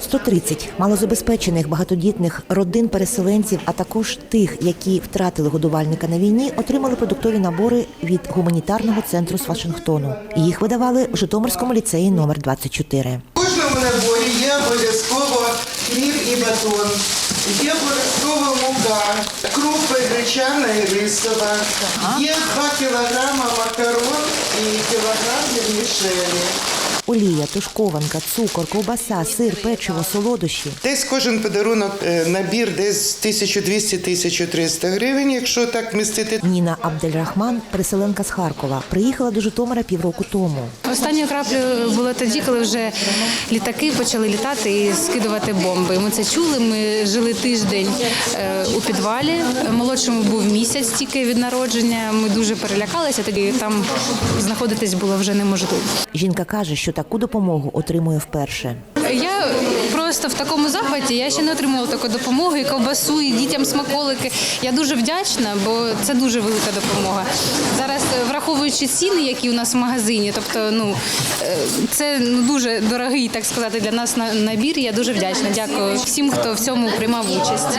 130 малозабезпечених багатодітних родин переселенців, а також тих, які втратили годувальника на війні, отримали продуктові набори від гуманітарного центру з Вашингтону. Їх видавали в Житомирському ліцеї номер 24. В кожному наборі є обов'язково хліб і батон, є обов'язково мука, крупи гречана і рисова, є 2 кілограма макарон і кілограм вірмішелі. Олія, тушкованка, цукор, ковбаса, сир, печиво, солодощі. Десь кожен подарунок е, набір десь 1200-1300 гривень, якщо так містити. Ніна Абдельрахман, переселенка з Харкова, приїхала до Житомира півроку тому. Останньою краплею було тоді, коли вже літаки почали літати і скидувати бомби. Ми це чули. Ми жили тиждень е, у підвалі. Молодшому був місяць тільки від народження. Ми дуже перелякалися. Тоді там знаходитись було вже неможливо. Жінка каже, що таку допомогу отримує вперше. Я просто в такому захваті. Я ще не отримувала такої допомоги, і ковбасу, і дітям смаколики. Я дуже вдячна, бо це дуже велика допомога. Зараз, е, враховуючи ціни, які у нас в магазині, тобто, ну е, це ну дуже дорогий, так сказати, для нас на- набір. Я дуже вдячна. Дякую всім, хто в цьому приймав участь.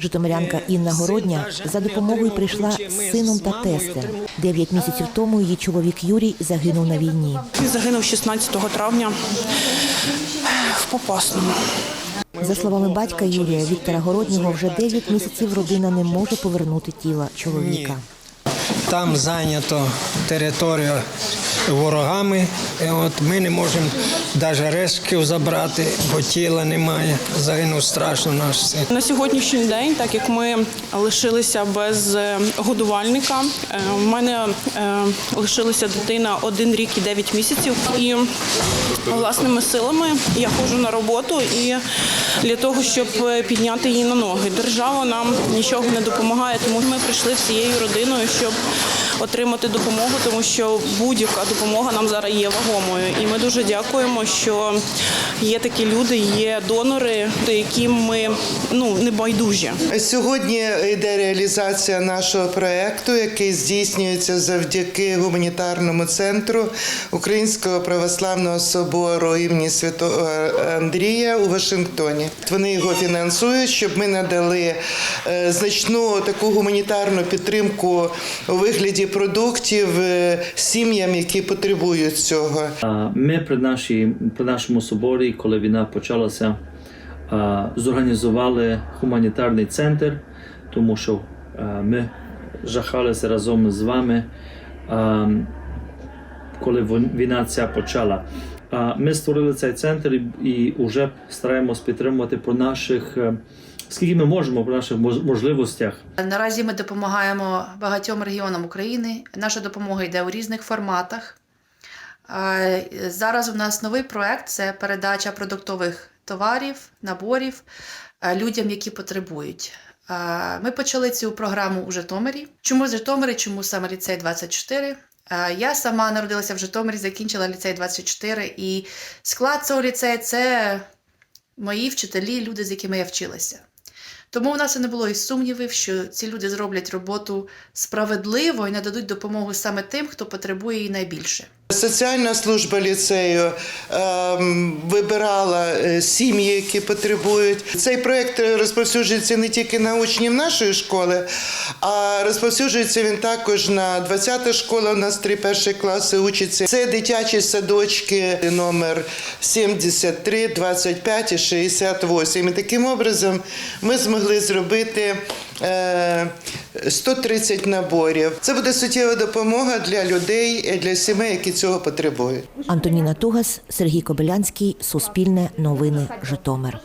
Житомирянка Інна Городня за допомогою прийшла з сином та тестем. Дев'ять місяців тому її чоловік Юрій загинув на війні. Він загинув 16 травня в Попасному. За словами батька Юрія Віктора Городнього, вже 9 місяців родина не може повернути тіла чоловіка. Там зайнято територія ворогами. І от ми не можемо навіть рештків забрати, бо тіла немає. Загинув страшно наш син. На сьогоднішній день, так як ми лишилися без е, годувальника, е, в мене е, лишилася дитина один рік і 9 місяців. І власними силами я ходжу на роботу і для того, щоб е, підняти її на ноги. Держава нам нічого не допомагає, тому ми прийшли всією родиною, щоб отримати допомогу, тому що будь-яка допомога нам зараз є вагомою. І ми дуже дякуємо, що є такі люди, є донори, до яким ми ну не байдужі. Сьогодні йде реалізація нашого проекту, який здійснюється завдяки гуманітарному центру Українського православного собору імені Святого Андрія у Вашингтоні. Вони його фінансують, щоб ми надали е, значну таку гуманітарну підтримку у вигляді продуктів е, сім'ям, які потребують цього. Ми при, нашій, при нашому соборі, коли війна почалася, зорганізували гуманітарний центр, тому що ми жахалися разом з вами, коли війна ця почала. Ми створили цей центр і- і вже стараємось підтримувати про наших, е, скільки ми можемо, про наших можливостях. Наразі ми допомагаємо багатьом регіонам України. Наша допомога йде у різних форматах. Зараз у нас новий проект це передача продуктових товарів, наборів людям, які потребують. Ми почали цю програму у Житомирі. Чому Житомирі? Чому саме ліцей 24? Е, Я сама народилася в Житомирі, закінчила ліцей 24, і склад цього ліцею це мої вчителі, люди, з якими я вчилася. Тому у нас і не було і сумнівів, що ці люди зроблять роботу справедливо і нададуть допомогу саме тим, хто потребує її найбільше. Соціальна служба ліцею ем, вибирала е, сім'ї, які потребують. Цей проєкт розповсюджується не тільки на учнів нашої школи, а розповсюджується він також на 20-та школа. У нас три перші класи учаться. Це дитячі садочки номер 73, 25 і 68. І таким образом ми змогли зробити 130 наборів. Це буде суттєва допомога для людей, для сімей, які цього потребують. Антоніна Тугас, Сергій Кобилянський, Суспільне новини, Житомир.